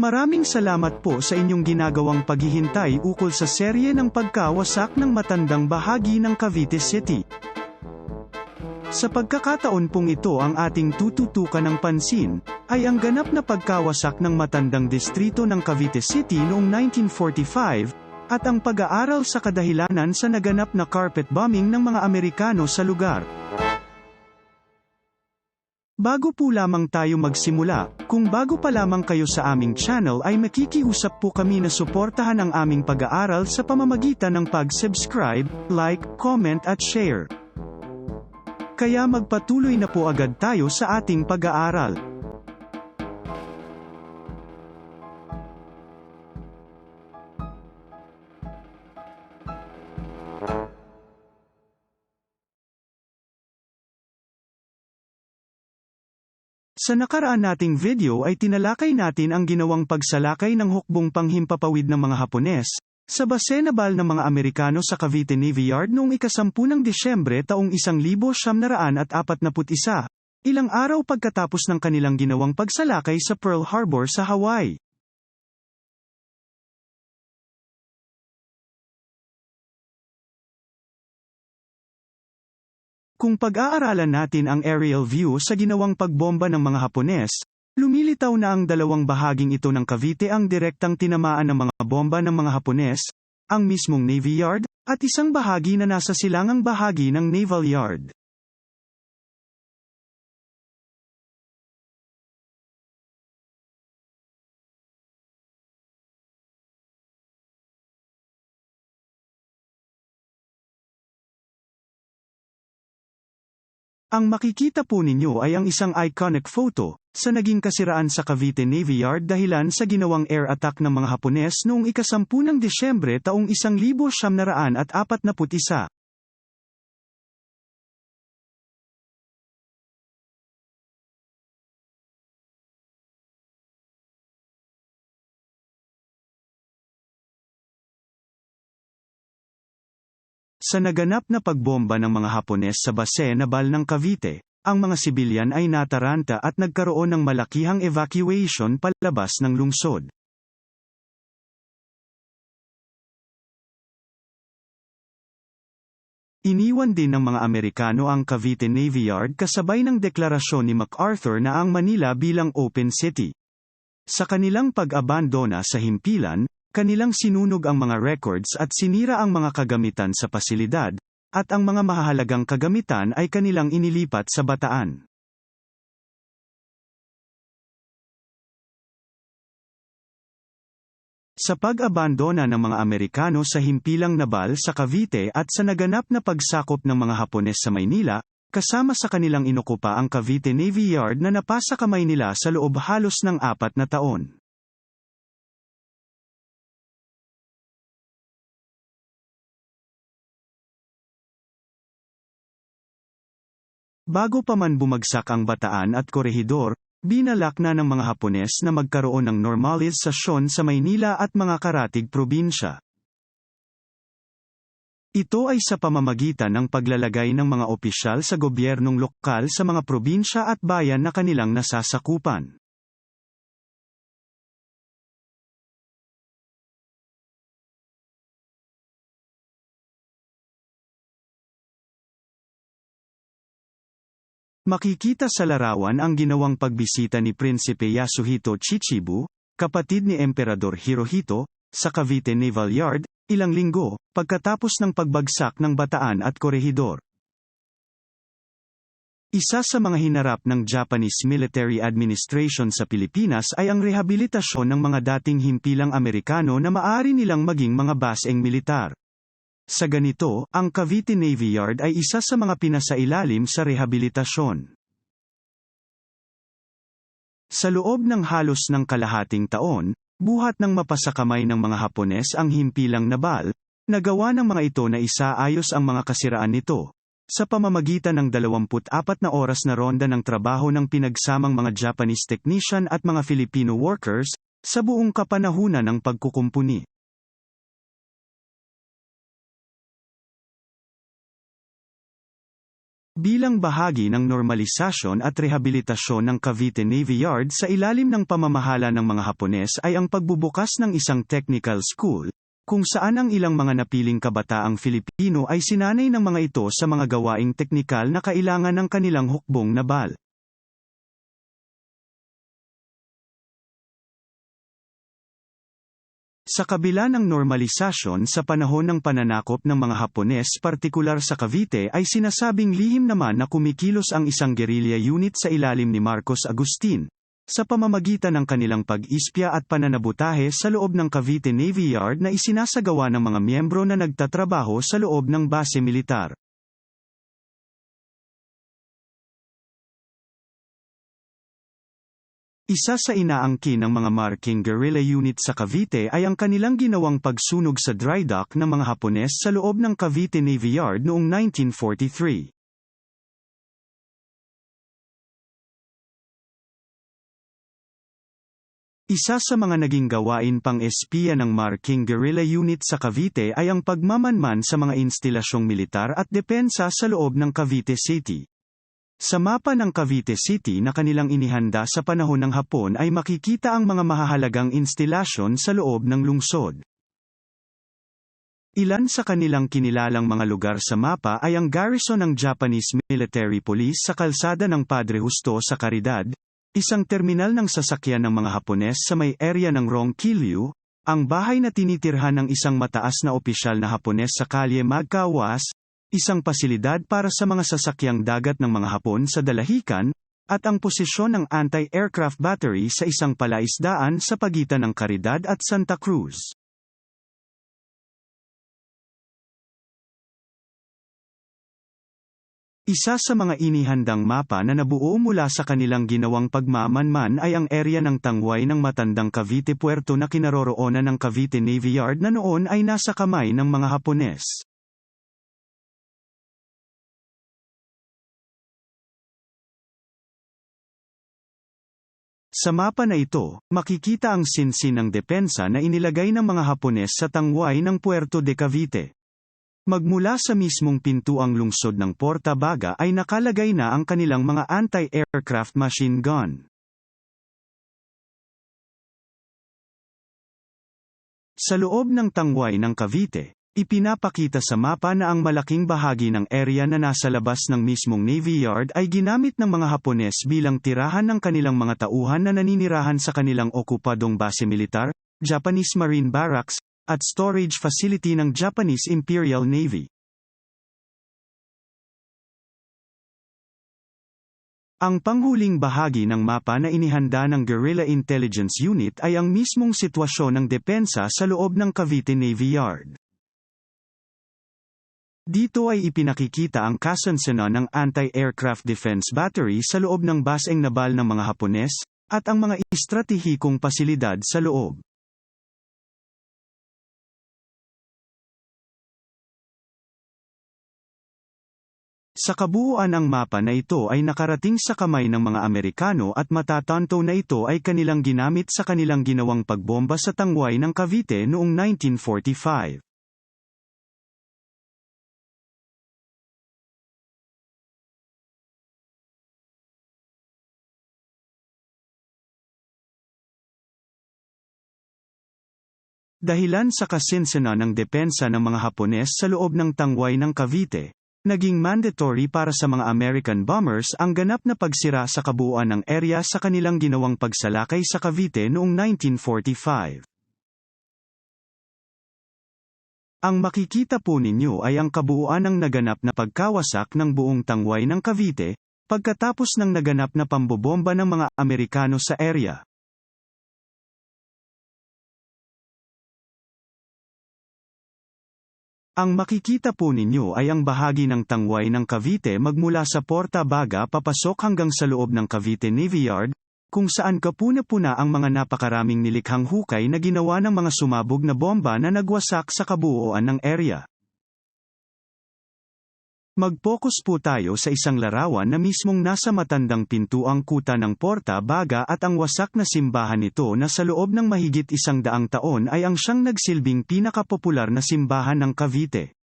Maraming salamat po sa inyong ginagawang paghihintay ukol sa serye ng pagkawasak ng matandang bahagi ng Cavite City. Sa pagkakataon pong ito ang ating tututukan ng pansin, ay ang ganap na pagkawasak ng matandang distrito ng Cavite City noong 1945, at ang pag-aaral sa kadahilanan sa naganap na carpet bombing ng mga Amerikano sa lugar. Bago po lamang tayo magsimula, kung bago pa lamang kayo sa aming channel ay makikiusap po kami na suportahan ang aming pag-aaral sa pamamagitan ng pag-subscribe, like, comment at share. Kaya magpatuloy na po agad tayo sa ating pag-aaral. Sa nakaraan nating video ay tinalakay natin ang ginawang pagsalakay ng hukbong panghimpapawid ng mga Hapones, sa Basenabal ng mga Amerikano sa Cavite Navy Yard noong ikasampu ng Disyembre taong 1941, ilang araw pagkatapos ng kanilang ginawang pagsalakay sa Pearl Harbor sa Hawaii. Kung pag-aaralan natin ang aerial view sa ginawang pagbomba ng mga Hapones, lumilitaw na ang dalawang bahaging ito ng Cavite ang direktang tinamaan ng mga bomba ng mga Hapones, ang mismong Navy Yard, at isang bahagi na nasa silangang bahagi ng Naval Yard. Ang makikita po ninyo ay ang isang iconic photo, sa naging kasiraan sa Cavite Navy Yard dahilan sa ginawang air attack ng mga Hapones noong ikasampu ng Disyembre taong 1941. Sa naganap na pagbomba ng mga Hapones sa base nabal ng Cavite, ang mga sibilyan ay nataranta at nagkaroon ng malakihang evacuation palabas ng lungsod. Iniwan din ng mga Amerikano ang Cavite Navy Yard kasabay ng deklarasyon ni MacArthur na ang Manila bilang open city. Sa kanilang pag-abandona sa himpilan, Kanilang sinunog ang mga records at sinira ang mga kagamitan sa pasilidad, at ang mga mahahalagang kagamitan ay kanilang inilipat sa bataan. Sa pag-abandona ng mga Amerikano sa himpilang nabal sa Cavite at sa naganap na pagsakop ng mga Hapones sa Maynila, kasama sa kanilang inukupa ang Cavite Navy Yard na napasa kamay nila sa loob halos ng apat na taon. Bago pa man bumagsak ang bataan at korehidor, binalak na ng mga Hapones na magkaroon ng normalisasyon sa Maynila at mga karatig probinsya. Ito ay sa pamamagitan ng paglalagay ng mga opisyal sa gobyernong lokal sa mga probinsya at bayan na kanilang nasasakupan. Makikita sa larawan ang ginawang pagbisita ni Prinsipe Yasuhito Chichibu, kapatid ni Emperador Hirohito, sa Cavite Naval Yard, ilang linggo, pagkatapos ng pagbagsak ng Bataan at Korehidor. Isa sa mga hinarap ng Japanese Military Administration sa Pilipinas ay ang rehabilitasyon ng mga dating himpilang Amerikano na maaari nilang maging mga baseng militar. Sa ganito, ang Cavite Navy Yard ay isa sa mga pinasailalim sa rehabilitasyon. Sa loob ng halos ng kalahating taon, buhat ng mapasakamay ng mga Hapones ang himpilang nabal, nagawa ng mga ito na isaayos ang mga kasiraan nito, sa pamamagitan ng 24 na oras na ronda ng trabaho ng pinagsamang mga Japanese technician at mga Filipino workers, sa buong kapanahunan ng pagkukumpuni. Bilang bahagi ng normalisasyon at rehabilitasyon ng Cavite Navy Yard sa ilalim ng pamamahala ng mga Hapones ay ang pagbubukas ng isang technical school, kung saan ang ilang mga napiling kabataang Filipino ay sinanay ng mga ito sa mga gawaing teknikal na kailangan ng kanilang hukbong na bal. Sa kabila ng normalisasyon sa panahon ng pananakop ng mga Hapones partikular sa Cavite ay sinasabing lihim naman na kumikilos ang isang guerrilla unit sa ilalim ni Marcos Agustin, sa pamamagitan ng kanilang pag-ispya at pananabutahe sa loob ng Cavite Navy Yard na isinasagawa ng mga miyembro na nagtatrabaho sa loob ng base militar. Isa sa inaangkin ng mga marking guerrilla unit sa Cavite ay ang kanilang ginawang pagsunog sa dry dock ng mga Hapones sa loob ng Cavite Navy Yard noong 1943. Isa sa mga naging gawain pang espiya ng Marking Guerrilla Unit sa Cavite ay ang pagmamanman sa mga instalasyong militar at depensa sa loob ng Cavite City. Sa mapa ng Cavite City na kanilang inihanda sa panahon ng Hapon ay makikita ang mga mahahalagang instalasyon sa loob ng lungsod. Ilan sa kanilang kinilalang mga lugar sa mapa ay ang garrison ng Japanese Military Police sa kalsada ng Padre Justo sa Caridad, isang terminal ng sasakyan ng mga Hapones sa may area ng Ronquillo, ang bahay na tinitirhan ng isang mataas na opisyal na Hapones sa kalye Magkawas, isang pasilidad para sa mga sasakyang dagat ng mga Hapon sa dalahikan, at ang posisyon ng anti-aircraft battery sa isang palaisdaan sa pagitan ng Caridad at Santa Cruz. Isa sa mga inihandang mapa na nabuo mula sa kanilang ginawang pagmamanman ay ang area ng tangway ng matandang Cavite Puerto na kinaroroonan ng Cavite Navy Yard na noon ay nasa kamay ng mga Hapones. Sa mapa na ito, makikita ang sinsin ng depensa na inilagay ng mga Hapones sa tangway ng Puerto de Cavite. Magmula sa mismong pintuang lungsod ng Porta Baga ay nakalagay na ang kanilang mga anti-aircraft machine gun. Sa loob ng tangway ng Cavite, Ipinapakita sa mapa na ang malaking bahagi ng area na nasa labas ng mismong Navy Yard ay ginamit ng mga Hapones bilang tirahan ng kanilang mga tauhan na naninirahan sa kanilang okupadong base militar, Japanese Marine Barracks, at storage facility ng Japanese Imperial Navy. Ang panghuling bahagi ng mapa na inihanda ng Guerrilla Intelligence Unit ay ang mismong sitwasyon ng depensa sa loob ng Cavite Navy Yard. Dito ay ipinakikita ang kasansanan ng anti-aircraft defense battery sa loob ng baseng nabal ng mga Hapones, at ang mga estratehikong pasilidad sa loob. Sa kabuuan ang mapa na ito ay nakarating sa kamay ng mga Amerikano at matatanto na ito ay kanilang ginamit sa kanilang ginawang pagbomba sa tangway ng Cavite noong 1945. Dahilan sa kasinsena ng depensa ng mga Hapones sa loob ng tangway ng Cavite, naging mandatory para sa mga American bombers ang ganap na pagsira sa kabuuan ng area sa kanilang ginawang pagsalakay sa Cavite noong 1945. Ang makikita po ninyo ay ang kabuuan ng naganap na pagkawasak ng buong tangway ng Cavite, pagkatapos ng naganap na pambobomba ng mga Amerikano sa area. Ang makikita po ninyo ay ang bahagi ng tangway ng Cavite magmula sa Porta Baga papasok hanggang sa loob ng Cavite Navy Yard, kung saan kapuna-puna ang mga napakaraming nilikhang hukay na ginawa ng mga sumabog na bomba na nagwasak sa kabuuan ng area. Mag-focus po tayo sa isang larawan na mismong nasa matandang pintuang kuta ng Porta Baga at ang wasak na simbahan nito na sa loob ng mahigit isang daang taon ay ang siyang nagsilbing pinakapopular na simbahan ng Cavite.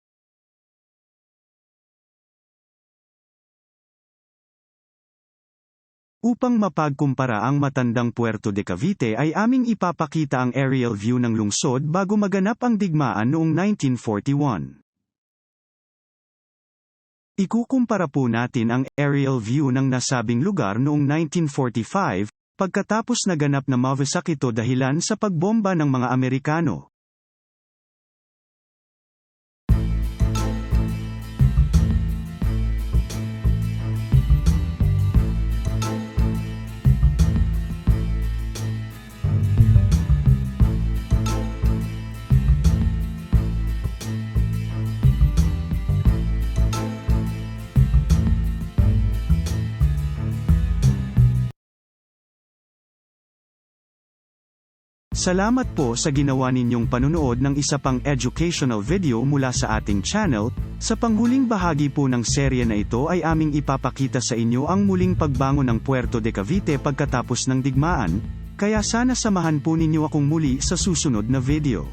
Upang mapagkumpara ang matandang Puerto de Cavite ay aming ipapakita ang aerial view ng lungsod bago maganap ang digmaan noong 1941. Ikukumpara po natin ang aerial view ng nasabing lugar noong 1945, pagkatapos naganap na mawasak ito dahilan sa pagbomba ng mga Amerikano. Salamat po sa ginawa ninyong panunood ng isa pang educational video mula sa ating channel. Sa panghuling bahagi po ng serye na ito ay aming ipapakita sa inyo ang muling pagbangon ng Puerto de Cavite pagkatapos ng digmaan, kaya sana samahan po ninyo akong muli sa susunod na video.